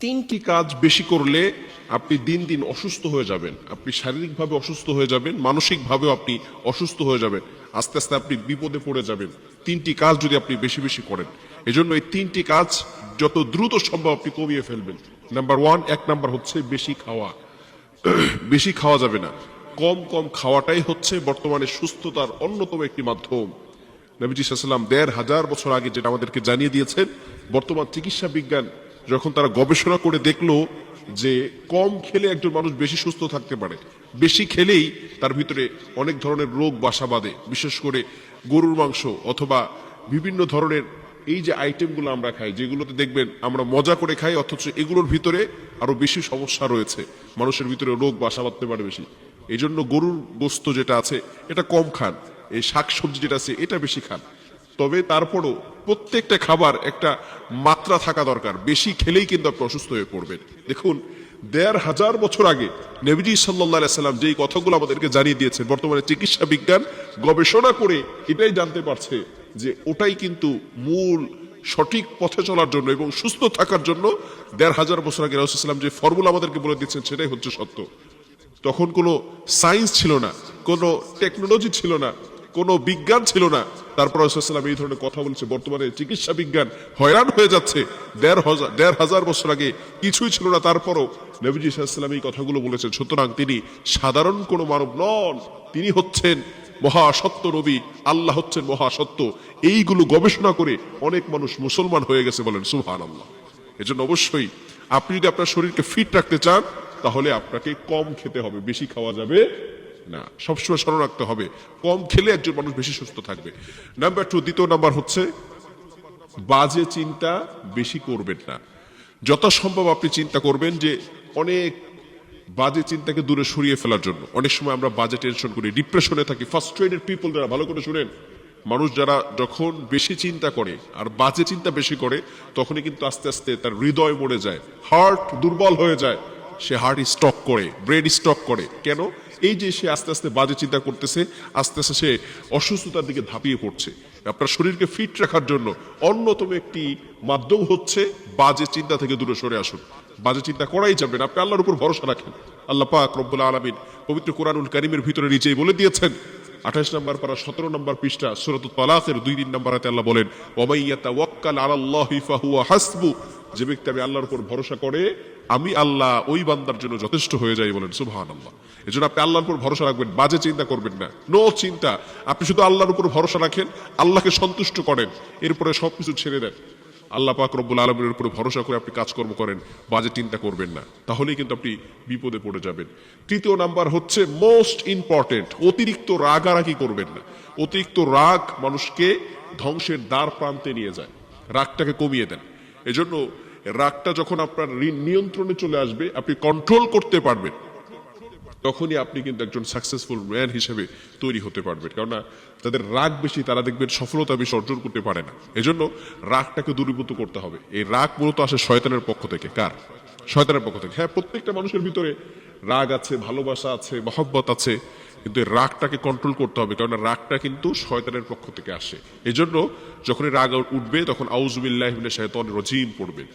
তিনটি কাজ বেশি করলে আপনি দিন দিন অসুস্থ হয়ে যাবেন। আপনি শারীরিকভাবে অসুস্থ হয়ে যাবেন, মানসিকভাবেও আপনি অসুস্থ হয়ে যাবেন, আস্তে আস্তে আপনি বিপদে পড়ে যাবেন। তিনটি কাজ যদি আপনি বেশি বেশি করেন। এজন্য এই তিনটি কাজ যত দ্রুত সম্ভব আপনি কমিয়ে ফেলবেন। নাম্বার ওয়ান এক নাম্বার হচ্ছে বেশি খাওয়া। বেশি খাওয়া যাবে না। কম কম খাওয়াটাই হচ্ছে বর্তমানে সুস্থতার অন্যতম একটি মাধ্যম। নবীজি সাল্লাম দেড় হাজার বছর আগে যেটা আমাদেরকে জানিয়ে দিয়েছেন, বর্তমান চিকিৎসা বিজ্ঞান যখন তারা গবেষণা করে দেখল যে কম খেলে একজন মানুষ বেশি সুস্থ থাকতে পারে, বেশি খেলেই তার ভিতরে অনেক ধরনের রোগ, বাসা বাঁধে। বিশেষ করে গরুর মাংস অথবা বিভিন্ন ধরনের এই যে আইটেমগুলো আমরা খাই, যেগুলোতে দেখবেন আমরা মজা করে খাই, অথচ এগুলোর ভিতরে আরও বেশি সমস্যা রয়েছে। মানুষের ভিতরে রোগ, বাসা বাঁধতে পারে বেশি। এই জন্য গরুর গোস্ত যেটা আছে, এটা কম খান। এই শাক সবজি যেটা আছে, এটা বেশি খান। তবে তারপরও প্রত্যেকটা খাবার একটা মাত্রা থাকা দরকার। বেশি খেলেই কিন্তু আপনি অসুস্থ হয়ে পড়বেন। দেখুন, দেড় হাজার বছর আগে নবীজি সাল্লাহ সাল্লাম যেই কথাগুলো আমাদেরকে জানিয়ে দিয়েছেন, বর্তমানে চিকিৎসা বিজ্ঞান গবেষণা করে এটাই জানতে পারছে যে ওটাই কিন্তু মূল সঠিক পথে চলার জন্য এবং সুস্থ থাকার জন্য দেড় হাজার বছর আগে রাসুলাম যে ফর্মুলা আমাদেরকে বলে দিচ্ছেন সেটাই হচ্ছে সত্য। তখন কোনো সায়েন্স ছিল না, কোনো টেকনোলজি ছিল না কোনো বিজ্ঞান ছিল না। তারপর রসুলাম এই ধরনের কথা বলছে, বর্তমানে চিকিৎসা বিজ্ঞান হয়রান হয়ে যাচ্ছে। দেড় হাজার দেড় হাজার বছর আগে কিছুই ছিল না, তারপরও নবীজি সাল্লাম এই কথাগুলো বলেছেন। সুতরাং তিনি সাধারণ কোনো মানব নন, তিনি হচ্ছেন মহাসত্য নবী, আল্লাহ হচ্ছেন মহাসত্য। এইগুলো গবেষণা করে অনেক মানুষ মুসলমান হয়ে গেছে বলেন সুহান আল্লাহ এজন্য অবশ্যই আপনি যদি আপনার শরীরকে ফিট রাখতে চান, তাহলে আপনাকে কম খেতে হবে, বেশি খাওয়া যাবে না, সবসময় স্মরণ রাখতে হবে, কম খেলে একজন মানুষ বেশি সুস্থ থাকবে। নাম্বার টু দ্বিতীয় নাম্বার হচ্ছে, বাজে চিন্তা বেশি করবেন না। যথাসম্ভব আপনি চিন্তা করবেন যে, অনেক বাজে চিন্তাকে দূরে সরিয়ে ফেলার জন্য। অনেক সময় আমরা বাজে টেনশন করি ডিপ্রেশনে থাকি। ফার্স্ট ফার্স্ট্রেটেড পিপল যারা, ভালো করে শুনেন, মানুষ যারা যখন বেশি চিন্তা করে আর বাজে চিন্তা বেশি করে, তখনই কিন্তু আস্তে আস্তে তার হৃদয় মরে যায় হার্ট দুর্বল হয়ে যায়। সে হার্ট স্টক করে, ব্রেড স্টক করে। কেন? এই যে সে আস্তে আস্তে বাজে চিন্তা করতেছে, আস্তে আস্তে সে অসুস্থতার দিকে ধাপিয়ে পড়ছে। আপনার শরীরকে ফিট রাখার জন্য অন্যতম একটি মাধ্যম হচ্ছে বাজে চিন্তা থেকে দূরে সরে আসুন। বাজে চিন্তা করাই যাবেন আপনি আল্লাহর উপর ভরসা রাখেন। আল্লাহ পাক রব্বুল আলমিন পবিত্র কোরআনুল কারিমের ভিতরে নিজেই বলে দিয়েছেন, আঠাশ নম্বর পারা, সতেরো নম্বর পৃষ্ঠা সুরত তালাকের দুই তিন নম্বর আল্লাহ বলেন ওমাইয়াতা ওয়াক্কাল আলাল্লাহি ফাহুয়া হাসবু যে ব্যক্তি আমি আল্লাহর উপর ভরসা করে, আমি আল্লাহ ওই বান্দার জন্য যথেষ্ট হয়ে যাই বলেন সুবহান আল্লাহ এই জন্য আপনি আল্লাহর উপর ভরসা রাখবেন, বাজে চিন্তা করবেন না। নো চিন্তা। আপনি শুধু আল্লাহর উপর ভরসা রাখেন, আল্লাহকে সন্তুষ্ট করেন, এরপরে সবকিছু ছেড়ে দেন। আল্লাহ পাক রব্বুল আলমের উপরে ভরসা করে আপনি কাজকর্ম করেন, বাজে চিন্তা করবেন না। তাহলেই কিন্তু আপনি বিপদে পড়ে যাবেন। তৃতীয় নাম্বার হচ্ছে মোস্ট ইম্পর্টেন্ট অতিরিক্ত রাগারাগি করবেন না। অতিরিক্ত রাগ মানুষকে ধ্বংসের দ্বার প্রান্তে নিয়ে যায়, রাগটাকে কমিয়ে দেন। এজন্য রাগটা যখন আপনার নিয়ন্ত্রণে চলে আসবে, আপনি কন্ট্রোল করতে পারবেন। তখনই আপনি কিন্তু একজন সাকসেসফুল ম্যান হিসেবে তৈরি হতে পারবেন। কেননা, তাদের রাগ বেশি, তারা দেখবেন সফলতা বেশি অর্জন করতে পারে না। এজন্য রাগটাকে দূরীভূত করতে হবে। এই রাগ মূলত আসে শয়তানের পক্ষ থেকে। কার? শয়তানের পক্ষ থেকে। হ্যাঁ প্রত্যেকটা মানুষের ভিতরে রাগ আছে, ভালোবাসা আছে, মহব্বত আছে, কিন্তু এই রাগটাকে কন্ট্রোল করতে হবে। কারণ রাগটা কিন্তু শয়তানের পক্ষ থেকে আসে। এজন্য যখন এই রাগ উঠবে, তখন আউজুবিল্লাহ শায়তন রজিম পড়বেন।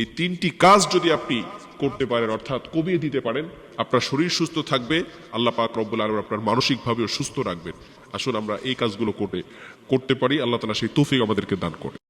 এই তিনটি কাজ যদি আপনি করতে পারেন, অর্থাৎ কমিয়ে দিতে পারেন, আপনার শরীর সুস্থ থাকবে, আল্লাহ পাক রব্বুল আলম আপনার মানসিকভাবেও সুস্থ রাখবেন। আসুন আমরা এই কাজগুলো করে করতে পারি, আল্লাহ তালা সেই তৌফিক আমাদেরকে দান করে